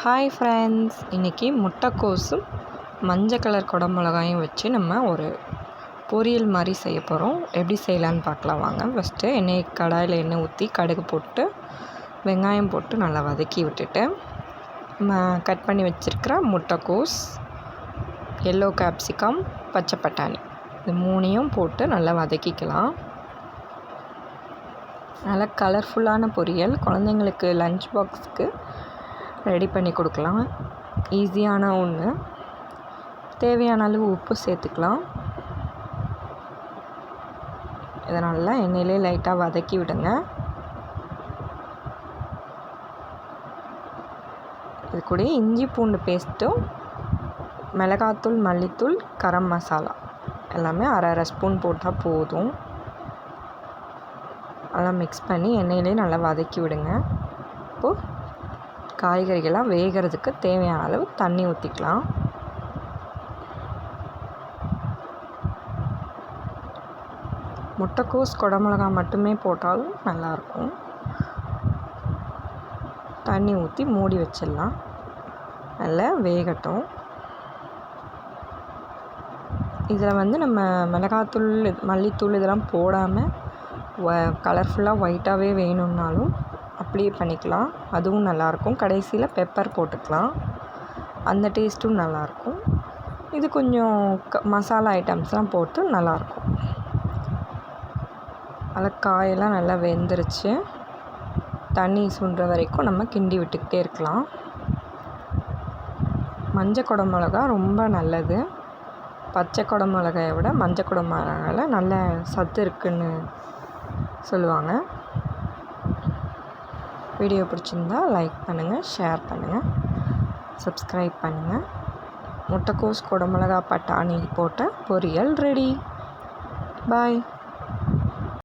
Hi friends இன்றைக்கி முட்டைக்கோஸும் மஞ்சள் colour குடமிளகாயும் வச்சு நம்ம ஒரு பொரியல் மாதிரி செய்ய போகிறோம் எப்படி செய்யலான்னு பார்க்கலாம் வாங்க. ஃபஸ்ட்டு எண்ணெய் கடாயில் எண்ணெய் ஊற்றி கடுகு போட்டு வெங்காயம் போட்டு நல்லா வதக்கி விட்டுட்டு நம்ம கட் பண்ணி வச்சுருக்கிற முட்டைக்கோஸ் எல்லோ கேப்சிகம் பச்சை பட்டாணி. இது மூணையும் போட்டு நல்லா வதக்கிக்கலாம். நல்லா கலர்ஃபுல்லான பொரியல். குழந்தைங்களுக்கு லஞ்ச் பாக்ஸுக்கு ரெடி பண்ணி கொடுக்கலாம். ஈஸியான ஒன்று தேவையான அளவு உப்பு சேர்த்துக்கலாம். இதை நல்லா எண்ணெயிலே லைட்டாக வதக்கி விடுங்க. இது கூட இஞ்சி பூண்டு பேஸ்ட்டும் மிளகாத்தூள் மல்லித்தூள் கரம் மசாலா எல்லாமே அரை அரை ஸ்பூன் போட்டால் போதும். அதெல்லாம் மிக்ஸ் பண்ணி எண்ணெயிலே நல்லா வதக்கி விடுங்க. இப்போது காய்கறிகள்லாம் வேகிறதுக்கு தேவையான அளவு தண்ணி ஊற்றிக்கலாம் முட்டைக்கோஸ் குடமிளகா மட்டுமே போட்டாலும் நல்லாயிருக்கும் தண்ணி ஊற்றி மூடி வச்சிடலாம். நல்லா வேகட்டும். இதில் வந்து நம்ம மிளகாத்தூள் மல்லித்தூள் இதெல்லாம் போடாமல் வ கலர்ஃபுல்லாக ஒயிட்டாகவே வேணும்னாலும் அப்படியே பண்ணிக்கலாம். அதுவும் நல்லாயிருக்கும். கடைசியில் பெப்பர் போட்டுக்கலாம். அந்த டேஸ்ட்டும் நல்லாயிருக்கும். இது கொஞ்சம் க மசாலா ஐட்டம்ஸ்லாம் போட்டு நல்லாயிருக்கும். அதில் காயெல்லாம் நல்லா வெந்துருச்சு. தண்ணி சுண்டுற வரைக்கும் நம்ம கிண்டி விட்டுக்கிட்டே இருக்கலாம். மஞ்சள் குட மிளகா ரொம்ப நல்லது. பச்சை குடமிளகாயை விட மஞ்சள் குட மிளகாயில் நல்ல சத்து இருக்குதுன்னு சொல்லுவாங்க. வீடியோ பிடிச்சிருந்தா லைக் பண்ணுங்கள் ஷேர் பண்ணுங்கள் சப்ஸ்கிரைப் பண்ணுங்கள் முட்டைக்கோஸ் குடமிளகா பட்டாணி போட்ட பொரியல் ரெடி பாய்